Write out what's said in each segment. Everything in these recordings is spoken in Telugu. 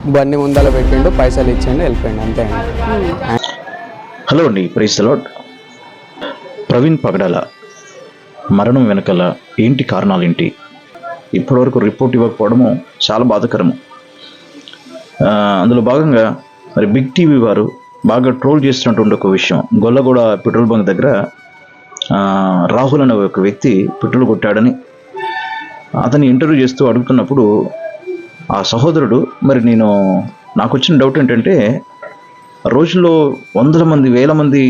బండి ముందర పెట్టిండు పైసలు ఇచ్చిండు వెళ్ళిపోయిండు అంతే హలో అండి ప్రైస్ లాడ్ ప్రవీణ్ పగడాల మరణం వెనకాల ఏంటి కారణాలు ఏంటి ఇప్పటివరకు రిపోర్ట్ ఇవ్వకపోవడము చాలా బాధాకరము. అందులో భాగంగా మరి బిగ్ టీవీ వారు బాగా ట్రోల్ చేస్తున్నటువంటి ఒక విషయం. గొల్లగూడ పెట్రోల్ బంక్ దగ్గర రాహుల్ అనే ఒక వ్యక్తి పెట్రోల్ కొట్టాడని అతన్ని ఇంటర్వ్యూ చేస్తూ అడుగుతున్నప్పుడు ఆ సహోదరుడు మరి నేను నాకు వచ్చిన డౌట్ ఏంటంటే రోజుల్లో వందల మంది వేల మంది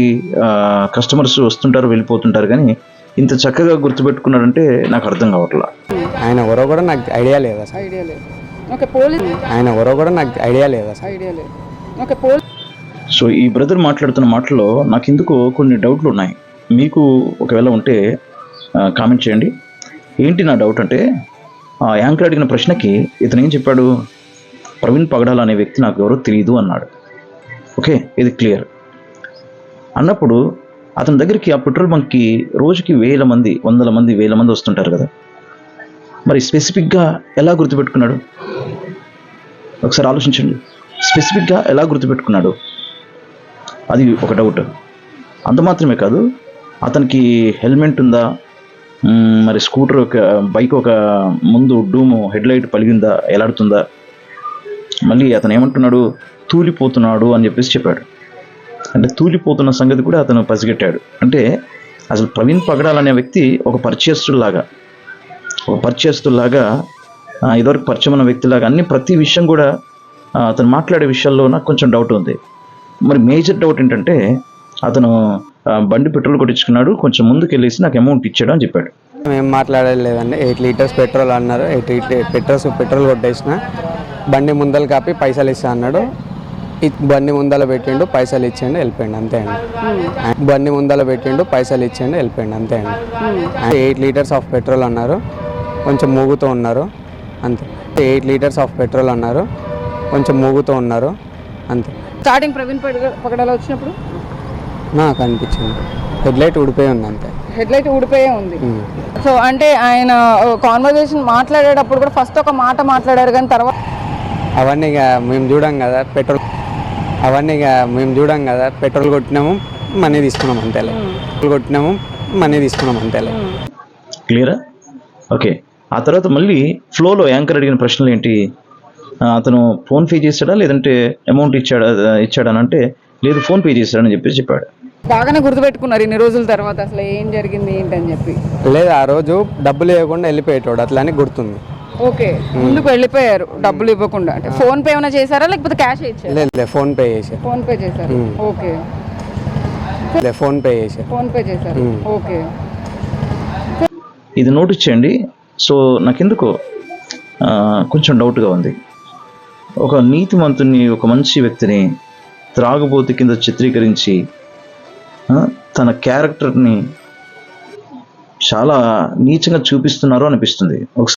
కస్టమర్స్ వస్తుంటారు వెళ్ళిపోతుంటారు కానీ ఇంత చక్కగా గుర్తుపెట్టుకున్నాడంటే నాకు అర్థం కావట్లా. ఆయన ఎవరో కూడా నాకు ఐడియా లేదు ఐడియా పోలీస్ ఆయన ఎవరో కూడా నాకు ఐడియా లేదు ఐడియా పోలీస్ సో ఈ బ్రదర్ మాట్లాడుతున్న మాటల్లో నాకు ఎందుకు కొన్ని డౌట్లు ఉన్నాయి. మీకు ఒకవేళ ఉంటే కామెంట్ చేయండి. ఏంటి నా డౌట్ అంటే ఆ యాంకర్ అడిగిన ప్రశ్నకి ఇతను ఏం చెప్పాడు? ప్రవీణ్ పగడాల అనే వ్యక్తి నాకు ఎవరో తెలియదు అన్నాడు. ఓకే ఇది క్లియర్. అన్నప్పుడు అతని దగ్గరికి ఆ పెట్రోల్ బంక్కి రోజుకి వేల మంది వందల మంది వేల మంది వస్తుంటారు కదా. మరి స్పెసిఫిక్గా ఎలా గుర్తుపెట్టుకున్నాడు? ఒకసారి ఆలోచించండి. స్పెసిఫిక్గా ఎలా గుర్తుపెట్టుకున్నాడు? అది ఒక డౌట్. అంత మాత్రమే కాదు అతనికి హెల్మెట్ ఉందా? మరి స్కూటర్ ఒక బైక్ ఒక ముందు డూము హెడ్ లైట్ పలిగిందా ఎలాడుతుందా? మళ్ళీ అతను ఏమంటున్నాడు? తూలిపోతున్నాడు అని చెప్పేసి చెప్పాడు. అంటే తూలిపోతున్న సంగతి కూడా అతను పసిగట్టాడు. అంటే అసలు ప్రవీణ్ పగడాలనే వ్యక్తి ఒక పరిచయస్తులాగా ఒక పరిచయస్తులాగా ఇదివరకు పరిచయం ఉన్న వ్యక్తిలాగా అన్ని ప్రతి విషయం కూడా అతను మాట్లాడే విషయాల్లో నాకు కొంచెం డౌట్ ఉంది. మరి మేజర్ డౌట్ ఏంటంటే అతను బండి పెట్రోల్ కొట్టించుకున్నాడు కొంచెం ముందుకు వెళ్ళేసి నాకు అమౌంట్ ఇచ్చాడు అని చెప్పాడు. మేము మాట్లాడలేదండి. ఎయిట్ లీటర్స్ పెట్రోల్ అన్నారు. ఎయిట్ పెట్రోల్స్ పెట్రోల్ కొట్టేసిన. బండి ముందలు కాపి పైసలు ఇస్తా అన్నాడు. బండి ముందల పెట్టిండు పైసలు ఇచ్చిండు వెళ్ళిపోయిండు. అంతే అండి. బండి ముందల పెట్టిండు పైసలు ఇచ్చిండు వెళ్ళిపోయిండు. అంతే అండి. ఎయిట్ లీటర్స్ ఆఫ్ పెట్రోల్ అన్నారు. కొంచెం మూగుతూ ఉన్నారు. అంతే. ఎయిట్ లీటర్స్ ఆఫ్ పెట్రోల్ అన్నారు. కొంచెం మూగుతూ ఉన్నారు. అంతే. స్టార్టింగ్ ప్రవీణ్ పగడ- పగడాల వచ్చినప్పుడు? నాకు అనిపించింది. హెడ్లైట్ ఊడిపోయి ఉంది అంతే హెడ్ లైట్ ఊడిపోయే ఉంది. సో అంటే ఆయన కాన్వర్జేషన్ మాట్లాడేటప్పుడు కూడా ఫస్ట్ ఒక మాట మాట్లాడారు కానీ తర్వాత అవన్నీ ఇక మేము చూడం కదా పెట్రోల్ అవన్నీ ఇక మేము చూడం కదా పెట్రోల్ కొట్టినాము మనీ తీసుకున్నాం అంతేలే పెట్రోల్ కొట్టినాము మనీ తీసుకున్నాం అంతేలే క్లియరా? ఓకే. ఆ తర్వాత మళ్ళీ ఫ్లోలో యాంకర్ అడిగిన ప్రశ్నలు ఏంటి? అతను ఫోన్ పే చేశాడా లేదంటే అమౌంట్ ఇచ్చాడా ఇచ్చాడా అని అంటే లేదు ఫోన్ పే చేశాడని చెప్పేసి చెప్పాడు. బాగానే గుర్తుపెట్టుకున్నారు ఇన్ని రోజుల తర్వాత అసలు ఏం జరిగింది ఏంటని చెప్పి. లేదు ఆ రోజు డబ్బులు ఇవ్వకుండా వెళ్ళిపోయేటోడు అట్లా అని గుర్తుంది. ఓకే ముందుకు వెళ్ళిపోయారు డబ్బులు ఇవ్వకుండా. అంటే ఫోన్ పే ఏమైనా చేశారా లేకపోతే క్యాష్ ఇచ్చారు? లేదు లేదు ఫోన్ పే చేశారు ఫోన్ పే చేశారు? ఓకే. లేదు ఫోన్ పే చేశారు ఫోన్ పే చేశారు? ఓకే. ఇది నోటీస్ చేయండి. సో నాకెందుకో కొంచెం డౌట్గా ఉంది. ఒక నీతిమంతుని ఒక మంచి వ్యక్తిని త్రాగుబోతు కింద చిత్రీకరించి ఆ, తన క్యారెక్టర్ని చాలా నీచంగా చూపిస్తున్నారు అనిపిస్తుంది.